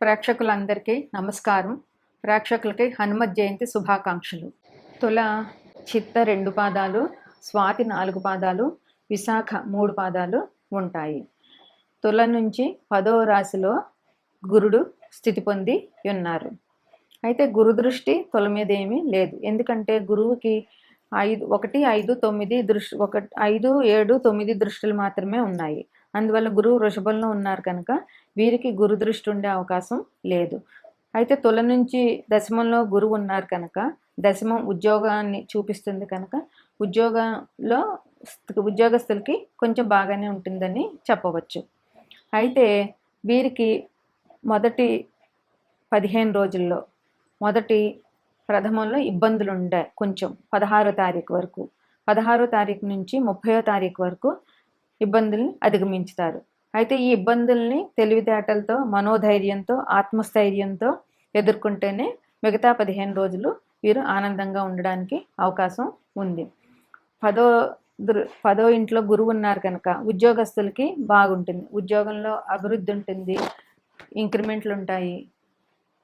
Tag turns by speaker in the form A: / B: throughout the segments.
A: ప్రేక్షకులందరికీ నమస్కారం. ప్రేక్షకులకి హనుమత్ జయంతి శుభాకాంక్షలు. తుల చిత్త రెండు పాదాలు స్వాతి నాలుగు పాదాలు విశాఖ మూడు పాదాలు ఉంటాయి. తుల నుంచి పదో రాశిలో గురుడు స్థితి పొంది ఉన్నారు. అయితే గురు దృష్టి తుల మీద ఏమీ లేదు. ఎందుకంటే గురువుకి ఐదు ఒకటి ఐదు తొమ్మిది దృష్టి ఒక ఐదు ఏడు తొమ్మిది దృష్టిలు మాత్రమే ఉన్నాయి. అందువల్ల గురువు వృషభంలో ఉన్నారు కనుక వీరికి గురు దృష్టి ఉండే అవకాశం లేదు. అయితే తుల నుంచి దశమంలో గురువు ఉన్నారు కనుక దశమం ఉద్యోగాన్ని చూపిస్తుంది కనుక ఉద్యోగంలో ఉద్యోగస్తులకి కొంచెం బాగానే ఉంటుందని చెప్పవచ్చు. అయితే వీరికి మొదటి పదిహేను రోజుల్లో మొదటి ప్రథమంలో ఇబ్బందులు ఉండే కొంచెం పదహారో తారీఖు వరకు పదహారో తారీఖు నుంచి ముప్పయో తారీఖు వరకు ఇబ్బందుల్ని అధిగమించుతారు. అయితే ఈ ఇబ్బందుల్ని తెలివితేటలతో మనోధైర్యంతో ఆత్మస్థైర్యంతో ఎదుర్కొంటేనే మిగతా పదిహేను రోజులు వీరు ఆనందంగా ఉండడానికి అవకాశం ఉంది. పదో దృ పదో ఇంట్లో గురువు ఉన్నారు కనుక ఉద్యోగస్తులకి బాగుంటుంది. ఉద్యోగంలో అభివృద్ధి ఉంటుంది. ఇంక్రిమెంట్లు ఉంటాయి.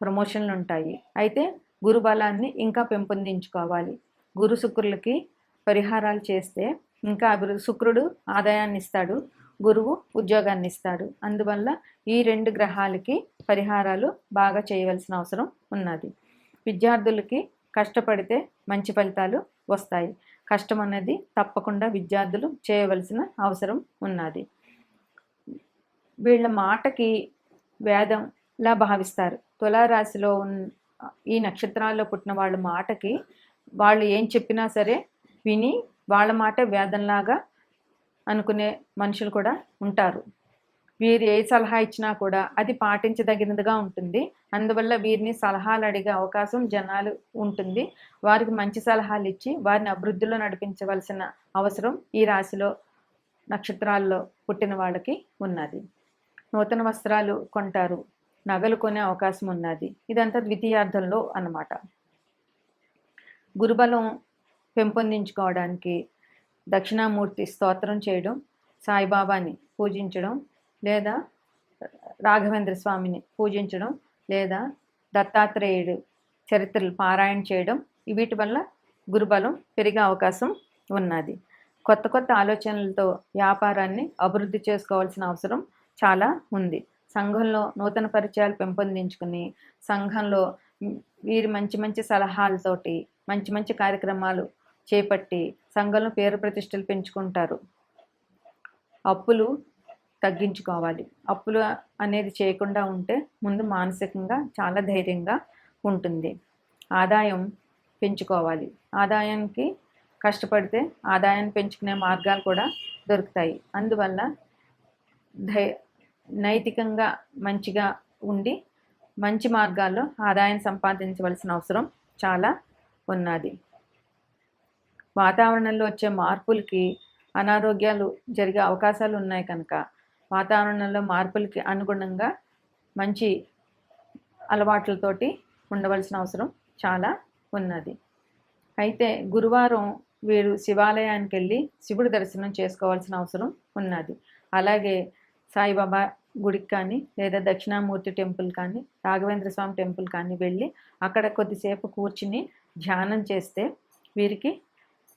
A: ప్రమోషన్లు ఉంటాయి. అయితే గురు బలాన్ని ఇంకా పెంపొందించుకోవాలి. గురు శుక్రులకి పరిహారాలు చేస్తే ఇంకా అభివృద్ధి శుక్రుడు ఆదాయాన్ని ఇస్తాడు గురువు ఉద్యోగాన్ని ఇస్తాడు. అందువల్ల ఈ రెండు గ్రహాలకి పరిహారాలు బాగా చేయవలసిన అవసరం ఉన్నది. విద్యార్థులకి కష్టపడితే మంచి ఫలితాలు వస్తాయి. కష్టం అనేది తప్పకుండా విద్యార్థులు చేయవలసిన అవసరం ఉన్నది. వీళ్ళ మాటకి వేదంలా భావిస్తారు. తులారాశిలో ఉన్న ఈ నక్షత్రాల్లో పుట్టిన వాళ్ళ మాటకి వాళ్ళు ఏం చెప్పినా సరే విని వాళ్ళ మాట వేదంలాగా అనుకునే మనుషులు కూడా ఉంటారు. వీరు ఏ సలహా ఇచ్చినా కూడా అది పాటించదగినదిగా ఉంటుంది. అందువల్ల వీరిని సలహాలు అడిగే అవకాశం జనాలు ఉంటుంది. వారికి మంచి సలహాలు ఇచ్చి వారిని అభివృద్ధిలో నడిపించవలసిన అవసరం ఈ రాశిలో నక్షత్రాల్లో పుట్టిన వాళ్ళకి ఉన్నది. నూతన వస్త్రాలు కొంటారు. నగలు కొనే అవకాశం ఉన్నది. ఇదంతా ద్వితీయార్థంలో అన్నమాట. గురుబలం పెంపొందించుకోవడానికి దక్షిణామూర్తి స్తోత్రం చేయడం సాయిబాబాని పూజించడం లేదా రాఘవేంద్ర స్వామిని పూజించడం లేదా దత్తాత్రేయుడు చరిత్రలు పారాయణ చేయడం వీటి వల్ల గురుబలం పెరిగే అవకాశం ఉన్నది. కొత్త కొత్త ఆలోచనలతో వ్యాపారాన్ని అభివృద్ధి చేసుకోవాల్సిన అవసరం చాలా ఉంది. సంఘంలో నూతన పరిచయాలు పెంపొందించుకుని సంఘంలో వీరి మంచి మంచి సలహాలతోటి మంచి మంచి కార్యక్రమాలు చేపట్టి సంఘంలో పేరు ప్రతిష్టలు పెంచుకుంటారు. అప్పులు తగ్గించుకోవాలి. అప్పులు అనేది చేయకుండా ఉంటే ముందు మానసికంగా చాలా ధైర్యంగా ఉంటుంది. ఆదాయం పెంచుకోవాలి. ఆదాయానికి కష్టపడితే ఆదాయాన్ని పెంచుకునే మార్గాలు కూడా దొరుకుతాయి. అందువల్ల ధై నైతికంగా మంచిగా ఉండి మంచి మార్గాల్లో ఆదాయం సంపాదించవలసిన అవసరం చాలా ఉన్నది. వాతావరణంలో వచ్చే మార్పులకి అనారోగ్యాలు జరిగే అవకాశాలు ఉన్నాయి కనుక వాతావరణంలో మార్పులకి అనుగుణంగా మంచి అలవాట్లతోటి ఉండవలసిన అవసరం చాలా ఉన్నది. అయితే గురువారం వీరు శివాలయానికి వెళ్ళి శివుడి దర్శనం చేసుకోవాల్సిన అవసరం ఉన్నది. అలాగే సాయిబాబా గుడికి కానీ లేదా దక్షిణామూర్తి టెంపుల్ కానీ రాఘవేంద్ర స్వామి టెంపుల్ కానీ వెళ్ళి అక్కడ కొద్దిసేపు కూర్చుని ధ్యానం చేస్తే వీరికి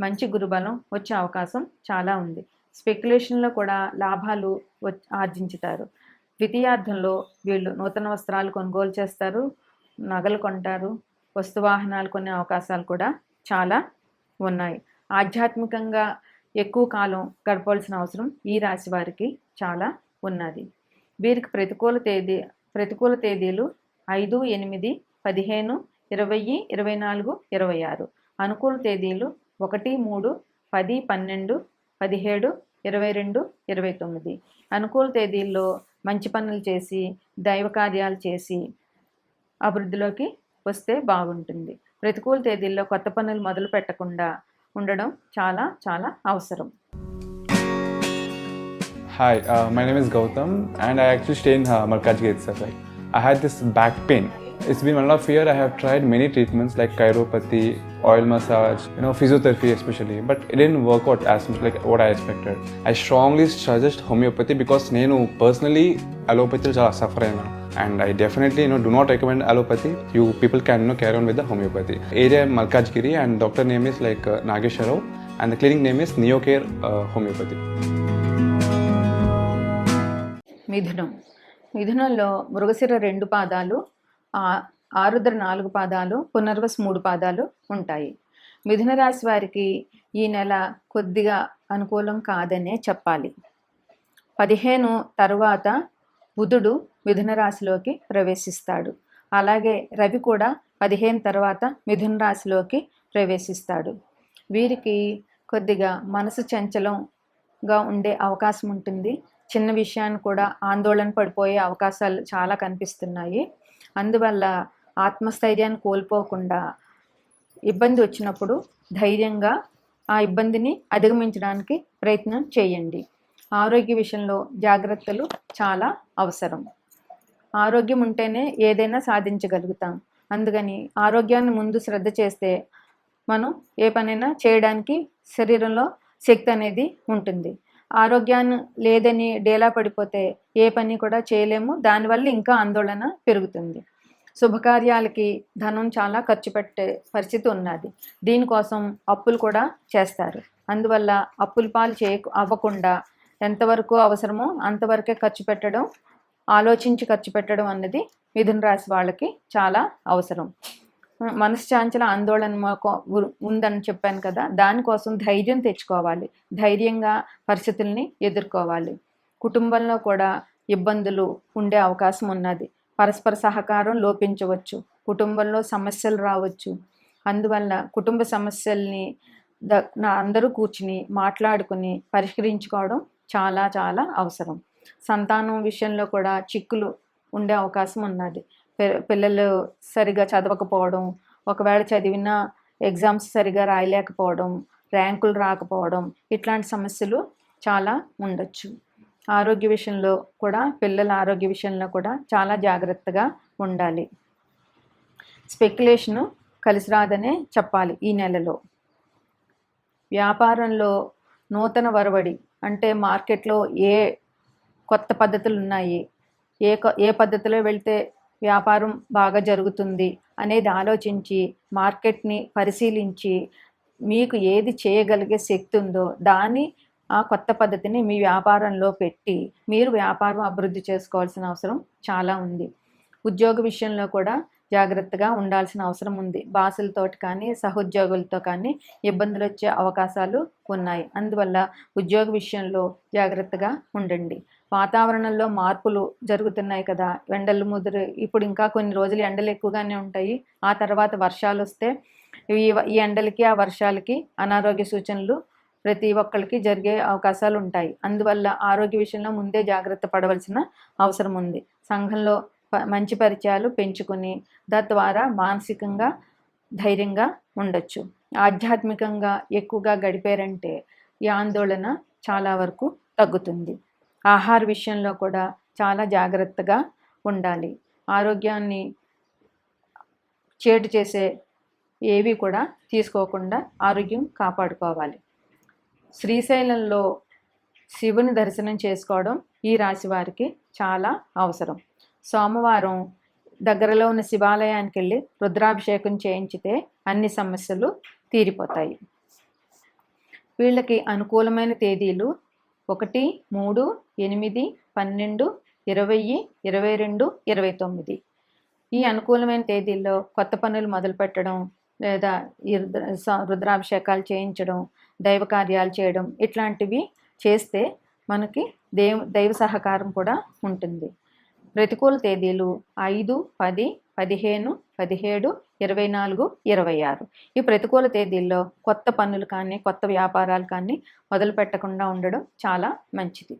A: మంచి గురుబలం వచ్చే అవకాశం చాలా ఉంది. స్పెక్యులేషన్లో కూడా లాభాలు ఆర్జించుతారు. ద్వితీయార్థంలో వీళ్ళు నూతన వస్త్రాలు కొనుగోలు చేస్తారు నగలు కొంటారు వస్తువాహనాలు కొనే అవకాశాలు కూడా చాలా ఉన్నాయి. ఆధ్యాత్మికంగా ఎక్కువ కాలం గడపవలసిన అవసరం ఈ రాశి వారికి చాలా ఉన్నది. వీరికి ప్రతికూల తేదీ ప్రతికూల తేదీలు ఐదు ఎనిమిది పదిహేను ఇరవై ఇరవై నాలుగు ఇరవై ఆరు. అనుకూల తేదీలు ఒకటి మూడు పది పన్నెండు పదిహేడు ఇరవై రెండు ఇరవై తొమ్మిది. అనుకూల తేదీల్లో మంచి పనులు చేసి దైవ కార్యాలు చేసి అభివృద్ధిలోకి వస్తే బాగుంటుంది. ప్రతికూల తేదీల్లో కొత్త పనులు మొదలు పెట్టకుండా ఉండడం చాలా చాలా అవసరం.
B: Hi my name is Gautam and I actually stay in Markaz gate sir I had this back pain. It's been one of year. I have tried many treatments like chiropathy, oil massage, you know, physiotherapy especially, but it didn't work out as much like what I expected. I strongly suggest homeopathy because నేను personally allopathy చాలా suffer అయినా and I definitely you know do not recommend allopathy. You people can you know carry on with the homeopathy. Area Malkajgiri and doctor name is like uh, Nagesha Rao and the clinic name is Neocare uh, Homeopathy.
A: మిథునం మిథునంలో మృగశిర రెండు పాదాలు ఆరుద్ర నాలుగు పాదాలు పునర్వసు మూడు పాదాలు ఉంటాయి. మిథున రాశి వారికి ఈ నెల కొద్దిగా అనుకూలం కాదనే చెప్పాలి. పదిహేను తరువాత బుధుడు మిథున రాశిలోకి ప్రవేశిస్తాడు. అలాగే రవి కూడా పదిహేను తర్వాత మిథున రాశిలోకి ప్రవేశిస్తాడు. వీరికి కొద్దిగా మనసు చంచలంగా ఉండే అవకాశం ఉంటుంది. చిన్న విషయాన్ని కూడా ఆందోళన పడిపోయే అవకాశాలు చాలా కనిపిస్తున్నాయి. అందువల్ల ఆత్మస్థైర్యాన్ని కోల్పోకుండా ఇబ్బంది వచ్చినప్పుడు ధైర్యంగా ఆ ఇబ్బందిని అధిగమించడానికి ప్రయత్నం చేయండి. ఆరోగ్య విషయంలో జాగ్రత్తలు చాలా అవసరం. ఆరోగ్యం ఉంటేనే ఏదైనా సాధించగలుగుతాం. అందుకని ఆరోగ్యాన్ని ముందు శ్రద్ధ చేస్తే మనం ఏ పనైనా చేయడానికి శరీరంలో శక్తి అనేది ఉంటుంది. ఆరోగ్యాన్ని లేదని డేలా పడిపోతే ఏ పని కూడా చేయలేము. దానివల్ల ఇంకా ఆందోళన పెరుగుతుంది. శుభకార్యాలకి ధనం చాలా ఖర్చు పెట్టే పరిస్థితి ఉన్నది. దీనికోసం అప్పులు కూడా చేస్తారు. అందువల్ల అప్పుల పాలు చేయ అవ్వకుండా ఎంతవరకు అవసరమో అంతవరకే ఖర్చు పెట్టడం ఆలోచించి ఖర్చు పెట్టడం అన్నది మిథున రాశి వాళ్ళకి చాలా అవసరం. మనశ్చాంచల ఆందోళన మాకు ఉందని చెప్పాను కదా దానికోసం ధైర్యం తెచ్చుకోవాలి. ధైర్యంగా పరిస్థితుల్ని ఎదుర్కోవాలి. కుటుంబంలో కూడా ఇబ్బందులు ఉండే అవకాశం ఉన్నది. పరస్పర సహకారం లోపించవచ్చు. కుటుంబంలో సమస్యలు రావచ్చు. అందువల్ల కుటుంబ సమస్యల్ని ద అందరూ కూర్చుని మాట్లాడుకుని పరిష్కరించుకోవడం చాలా చాలా అవసరం. సంతానం విషయంలో కూడా చిక్కులు ఉండే అవకాశం ఉన్నది. పిల్లలు సరిగా చదవకపోవడం ఒకవేళ చదివినా ఎగ్జామ్స్ సరిగా రాయలేకపోవడం ర్యాంకులు రాకపోవడం ఇట్లాంటి సమస్యలు చాలా ఉండొచ్చు. ఆరోగ్య విషయంలో కూడా పిల్లల ఆరోగ్య విషయంలో కూడా చాలా జాగ్రత్తగా ఉండాలి. స్పెక్యులేషను కలిసి రాదనే చెప్పాలి ఈ నెలలో. వ్యాపారంలో నూతన వరవడి అంటే మార్కెట్లో ఏ కొత్త పద్ధతులు ఉన్నాయి ఏ ఏ పద్ధతిలో వెళ్తే వ్యాపారం బాగా జరుగుతుంది అనేది ఆలోచించి మార్కెట్ని పరిశీలించి మీకు ఏది చేయగలిగే శక్తి ఉందో దాని ఆ కొత్త పద్ధతిని మీ వ్యాపారంలో పెట్టి మీరు వ్యాపారం అభివృద్ధి చేసుకోవాల్సిన అవసరం చాలా ఉంది. ఉద్యోగ విషయంలో కూడా జాగ్రత్తగా ఉండాల్సిన అవసరం ఉంది. బాసులతో కానీ సహోద్యోగులతో కానీ ఇబ్బందులు వచ్చే అవకాశాలు ఉన్నాయి. అందువల్ల ఉద్యోగ విషయంలో జాగ్రత్తగా ఉండండి. వాతావరణంలో మార్పులు జరుగుతున్నాయి కదా. ఎండలు ముదురు ఇప్పుడు ఇంకా కొన్ని రోజులు ఎండలు ఎక్కువగానే ఉంటాయి. ఆ తర్వాత వర్షాలు వస్తే ఈ ఈ ఎండలకి ఆ వర్షాలకి అనారోగ్య సూచనలు ప్రతి ఒక్కరికి జరిగే అవకాశాలు ఉంటాయి. అందువల్ల ఆరోగ్య విషయంలో ముందే జాగ్రత్త పడవలసిన అవసరం ఉంది. సంఘంలో మంచి పరిచయాలు పెంచుకొని తద్వారా మానసికంగా ధైర్యంగా ఉండొచ్చు. ఆధ్యాత్మికంగా ఎక్కువగా గడిపారంటే ఈ ఆందోళన చాలా వరకు తగ్గుతుంది. ఆహార విషయంలో కూడా చాలా జాగ్రత్తగా ఉండాలి. ఆరోగ్యాన్ని చేటు చేసే ఏవి కూడా తీసుకోకుండా ఆరోగ్యం కాపాడుకోవాలి. శ్రీశైలంలో శివుని దర్శనం చేసుకోవడం ఈ రాశి వారికి చాలా అవసరం. సోమవారం దగ్గరలో ఉన్న శివాలయానికి వెళ్ళి రుద్రాభిషేకం చేయించితే అన్ని సమస్యలు తీరిపోతాయి. వీళ్ళకి అనుకూలమైన తేదీలు ఒకటి మూడు ఎనిమిది పన్నెండు ఇరవై ఇరవై రెండు ఇరవై తొమ్మిది. ఈ అనుకూలమైన తేదీల్లో కొత్త పనులు మొదలు పెట్టడం లేదా స- రుద్రాభిషేకాలు చేయించడం దైవ కార్యాలు చేయడం ఇట్లాంటివి చేస్తే మనకి దేవ దైవ సహకారం కూడా ఉంటుంది. ప్రతికూల తేదీలు ఐదు పది పదిహేను పదిహేడు ఇరవై నాలుగు ఇరవై ఆరు. ఈ ప్రతికూల తేదీల్లో కొత్త పనులు కానీ కొత్త వ్యాపారాలు కానీ మొదలు పెట్టకుండా ఉండడం చాలా మంచిది.